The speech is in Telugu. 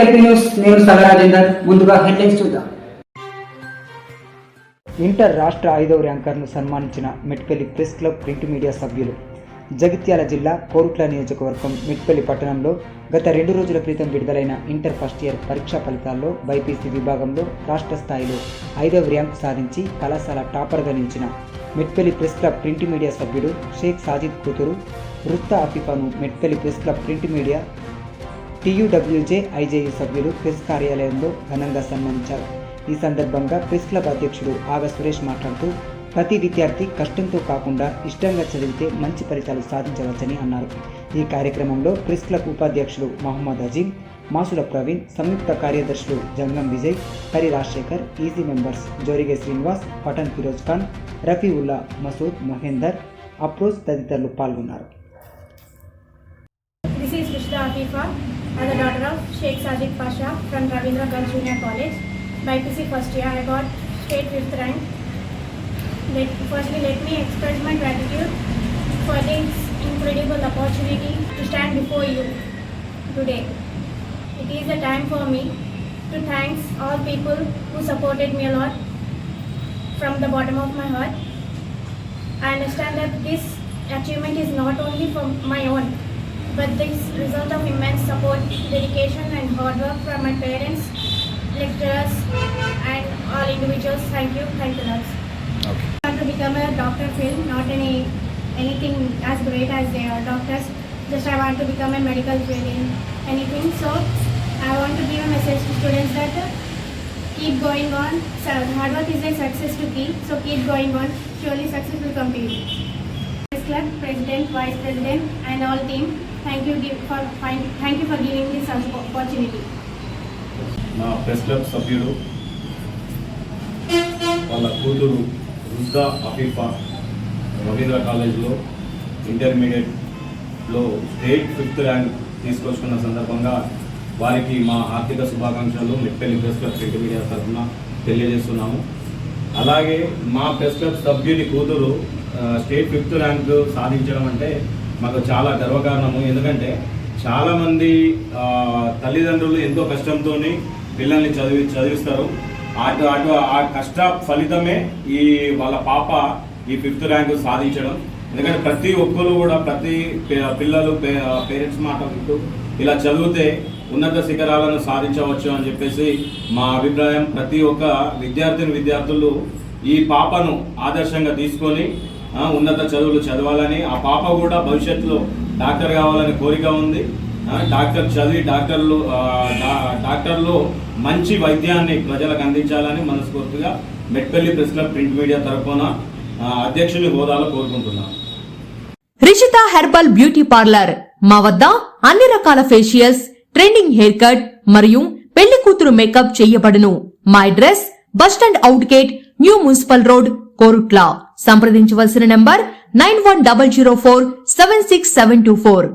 ఎల్పీ న్యూస్ నేను సగరాజేందర్ ముందుగా హెడ్లైన్స్ చూద్దాం. ఇంటర్ రాష్ట్ర ఐదవ ర్యాంకర్ను సన్మానించిన Metpally press club print media సభ్యులు. జగిత్యాల జిల్లా కోరుట్ల నియోజకవర్గం మెట్పల్లి పట్టణంలో గత రెండు రోజుల క్రితం విడుదలైన ఇంటర్ ఫస్ట్ ఇయర్ పరీక్షా ఫలితాల్లో బైపీసీ విభాగంలో రాష్ట్ర స్థాయిలో ఐదవ ర్యాంకు సాధించి కళాశాల టాపర్గా నిలిచిన Metpally press club print media సభ్యుడు షేక్ సాజిద్ కూతురు వృత్త అఫీఫాను Metpally press club print media TUWJ IJU సభ్యులు ప్రెస్ కార్యాలయంలో ఘనంగా సన్మానించారు. ఈ సందర్భంగా ప్రెస్ క్లబ్ అధ్యక్షుడు ఆగ సురేష్ మాట్లాడుతూ ప్రతి విద్యార్థి కష్టంతో కాకుండా ఇష్టంగా చదివితే మంచి ఫలితాలు సాధించవచ్చని అన్నారు. ఈ కార్యక్రమంలో ప్రెస్ క్లబ్ ఉపాధ్యక్షులు మహమ్మద్ అజీం మాసుల ప్రవీణ్ సంయుక్త కార్యదర్శులు జంగం విజయ్ హరి రాజశేఖర్ ఈజీ మెంబర్స్ జోరిగే శ్రీనివాస్ పఠన్ ఫిరోజ్ ఖాన్ రఫీవుల్లా మసూద్ మహేందర్ అప్రోజ్ తదితరులు పాల్గొన్నారు. I'm the daughter of Sheikh Sadiq Pasha from Ravindra Girls Junior College. By PC first year, I got state fifth rank. Let, firstly, let me express my gratitude for this incredible opportunity to stand before you today. It is a time for me to thank all people who supported me a lot from the bottom of my heart. I understand that this achievement is not only for my own, but this result of immense support, dedication and hard work from my parents, lecturers and all individuals. Thank you, thank you lots. I want to become a doctor field, not any anything as great as they are doctors. Just I want to become a medical field in anything. So I want to give a message to students that uh, keep going on. So hard work is a success to keep. So keep going on. Surely success will come to you. Press Club, President, Vice President, and all team. Thank you give for find, thank you for giving this opportunity. మా ప్రెస్ క్లబ్ సభ్యుడు వాళ్ళ కూతురు రుద్దా అఫీఫా రవీంద్ర కాలేజ్లో ఇంటర్మీడియట్లో స్టేట్ ఫిఫ్త్ ర్యాంక్ తీసుకొచ్చుకున్న సందర్భంగా వారికి మా ఆర్థిక శుభాకాంక్షలు Metpally press club print media తరఫున తెలియజేస్తున్నాము అలాగే మా ప్రెస్ క్లబ్ సభ్యుని కూతురు స్టేట్ ఫిఫ్త్ ర్యాంక్ సాధించడం అంటే మాకు చాలా గర్వకారణము. ఎందుకంటే చాలామంది తల్లిదండ్రులు ఎంతో కష్టంతో పిల్లల్ని చదివి చదివిస్తారు. అటు అటు ఆ కష్ట ఫలితమే ఈ వాళ్ళ పాప ఈ ఫిఫ్త్ ర్యాంక్ సాధించడం. ఎందుకంటే ప్రతి ఒక్కరు కూడా ప్రతి పిల్లలు పేరెంట్స్ మాట వింటూ ఇలా చదివితే ఉన్నత శిఖరాలను సాధించవచ్చు అని చెప్పేసి మా అభిప్రాయం. ప్రతి ఒక్క విద్యార్థిని విద్యార్థులు ఈ పాపను ఆదర్శంగా తీసుకొని ఉన్నత చదువులు చదవాలని ఆ పాప కూడా భవిష్యత్తులో డాక్టర్ కావాలని కోరిక ఉంది. డాక్టర్ చదివి డాక్టర్లు డాక్టర్లు మంచి వైద్యాన్ని ప్రజలకు అందించాలని మనస్ఫూర్తిగా Metpally press club print media తరఫున అధ్యక్షుని హోదాలో కోరుకుంటున్నాను. Rishitha herbal beauty parlour. మా వద్ద అన్ని రకాల ఫేషియల్స్ ట్రెండింగ్ హెయిర్ కట్ మరియు పెళ్ళి కూతురు మేకప్ చేయబడును. మా address bus stand out gate new municipal road Korutla. సంప్రదించవలసిన number nine one double zero four seven six seven two four.